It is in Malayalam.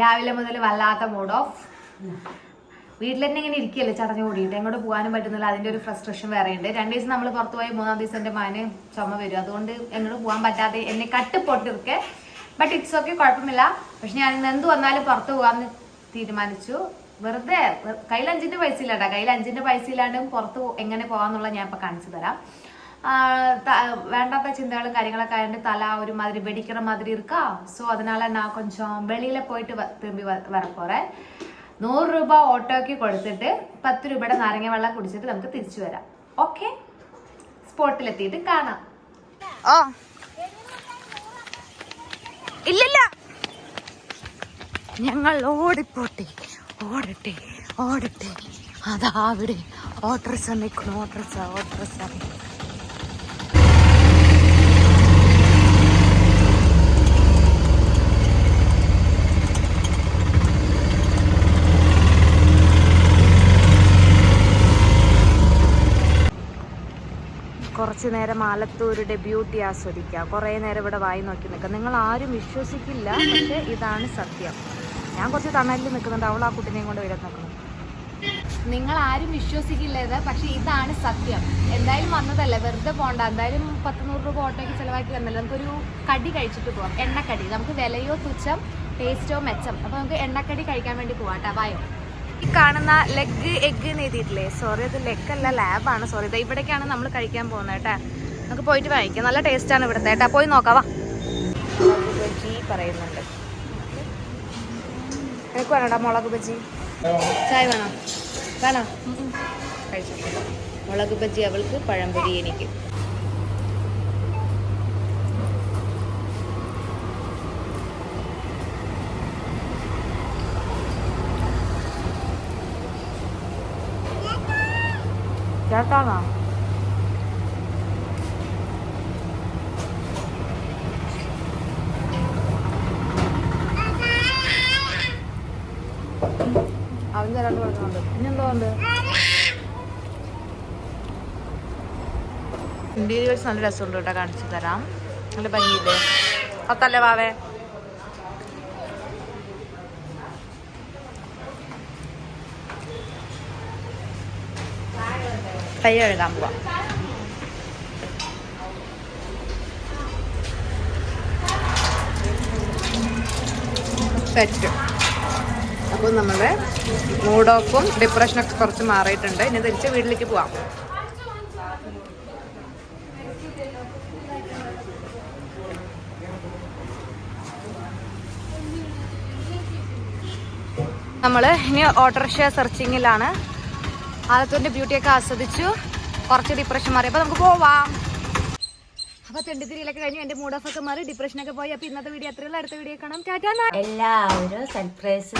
രാവിലെ മുതൽ വല്ലാത്ത മൂഡ് ഓഫ് വീട്ടിൽ തന്നെ ഇങ്ങനെ ഇരിക്കുകയല്ലേ ചടഞ്ഞു കൂടിയിട്ട്? എങ്ങോട്ട് പോകാനും പറ്റുന്നില്ല. അതിന്റെ ഒരു ഫ്രസ്ട്രേഷൻ വേറെ ഉണ്ട് രണ്ട് ദിവസം നമ്മൾ പുറത്തു പോയി മൂന്നാം ദിവസം എന്റെ മാന് ചുമ വരും. അതുകൊണ്ട് എങ്ങോട്ട് പോകാൻ പറ്റാതെ എന്നെ കട്ട് പൊട്ടിരിക്കെ ബട്ട് ഇറ്റ്സ് ഓക്കെ കുഴപ്പമില്ല. പക്ഷെ ഞാൻ ഇന്ന് എന്ത് വന്നാലും പുറത്ത് പോകാമെന്ന് തീരുമാനിച്ചു. വെറുതെ കയ്യിൽ അഞ്ചിന്റെ പൈസ ഇല്ലാട്ടാ. കയ്യിൽ അഞ്ചിന്റെ പൈസ ഇല്ലാണ്ടും പുറത്ത് എങ്ങനെ പോകാന്നുള്ള ഞാൻ ഇപ്പൊ കാണിച്ചു തരാം. வேண்டாத ചിന്തകളും കാര്യങ്ങളൊക്കെ ആയതുകൊണ്ട് തല ഒരു ഒരുമാതിരി വെടിക്കണ മാതിരി இருக்கா സോ அதனால நான் கொஞ்சம் வெளியில் പോയിട്ട് திரும்பி வர போகிறேன் നൂറ് രൂപ ഓട്ടോയ്ക്ക് കൊടുത്തിട്ട് പത്ത് രൂപയുടെ നാരങ്ങ വെള്ളം കുടിച്ചിട്ട് നമുക്ക് തിരിച്ചു വരാം. ഓക്കെ സ്പോട്ടിലെത്തിയിട്ട് കാണാം. ഓ ഇല്ലില്ല. ഞങ്ങൾ ഓടിപ്പോട്ടെ ഓടട്ടെ ഓടട്ടെ. അതാ അവിടെ. ഓട്ടർസ നിൽക്കണം ഓട്ടർസ ഓട്ടർസ കുറച്ച് നേരം ആലത്തൂരുടെ ബ്യൂട്ടി ആസ്വദിക്കുക. കുറേ നേരം ഇവിടെ വായി നോക്കി നിൽക്കുക. നിങ്ങൾ ആരും വിശ്വസിക്കില്ല പക്ഷേ ഇതാണ് സത്യം. ഞാൻ കുറച്ച് തണലിൽ നിൽക്കുന്നുണ്ട്. അവൾ ആ കുട്ടിനെയും കൊണ്ട് വരാൻ നിൽക്കുന്നു നിങ്ങൾ ആരും വിശ്വസിക്കില്ല ഇത് പക്ഷെ ഇതാണ് സത്യം. എന്തായാലും വന്നതല്ലേ? വെറുതെ പോണ്ട. എന്തായാലും പത്ത് നൂറ് രൂപ ഓട്ടോയ്ക്ക് ചിലവാക്കി വന്നല്ലോ നമുക്കൊരു കടി കഴിച്ചിട്ട് പോവാം. എണ്ണക്കടി. നമുക്ക് വിലയോ തുച്ഛം ടേസ്റ്റോ മെച്ചം. അപ്പൊ നമുക്ക് എണ്ണക്കടി കഴിക്കാൻ വേണ്ടി പോവാം വായോ ഈ കാണുന്ന ലെഗ് എഗ് എന്ന് എഴുതിയിട്ടില്ലേ? സോറി അത് ലെഗ് അല്ല ലാബാണ് സോറി ഇത് ഇവിടേക്കാണ് നമ്മൾ കഴിക്കാൻ പോകുന്നത് കേട്ടാ. നമുക്ക് പോയിട്ട് വാങ്ങിക്കാം. നല്ല ടേസ്റ്റാണ് ഇവിടുത്തെ കേട്ടാ. പോയി നോക്കാം വാ. ബജി പറയുന്നുണ്ട്. എനിക്ക് വേണോടാ മുളക് ബജി ചായ വേണോ? വേണോ? മുളക് ബജി അവൾക്ക് പഴംപൊരി എനിക്ക്. ചേട്ടാണോ അവൻ തരാണ്ട് കൊടുക്കുന്നുണ്ട് പിന്നെന്തോ ഉണ്ട്? ഇന്റീരിയേഴ്സ് നല്ല രസമുണ്ട് കേട്ടോ കാണിച്ചു തരാം. നല്ല ഭംഗിയില്ലേ? പത്തല്ലേ വാവേ. കൈ കഴുകാൻ പോവാം സെറ്റ് അപ്പോൾ നമ്മുടെ മൂഡ് ഓഫും ഡിപ്രഷനൊക്കെ കുറച്ച് മാറിയിട്ടുണ്ട്. ഇനി തിരിച്ച് വീട്ടിലേക്ക് പോവാം. നമ്മൾ ഇനി ഓട്ടോറിക്ഷ സെർച്ചിങ്ങിലാണ് ആലത്തൂരിന്റെ ബ്യൂട്ടിയൊക്കെ ആസ്വദിച്ചു. കുറച്ച് ഡിപ്രഷൻ മാറി. അപ്പൊ നമുക്ക് പോവാം. അപ്പൊ തെണ്ടിത്തിരിയിലൊക്കെ കഴിഞ്ഞു. എന്റെ മൂഡ് ഓഫ് ഒക്കെ മാറി. ഡിപ്രഷനൊക്കെ പോയി. അപ്പൊ ഇന്നത്തെ വീഡിയോ അത്രയുള്ള അടുത്ത വീഡിയോ കാണാം. ടാറ്റാ എല്ലാവരും സർപ്രൈസ്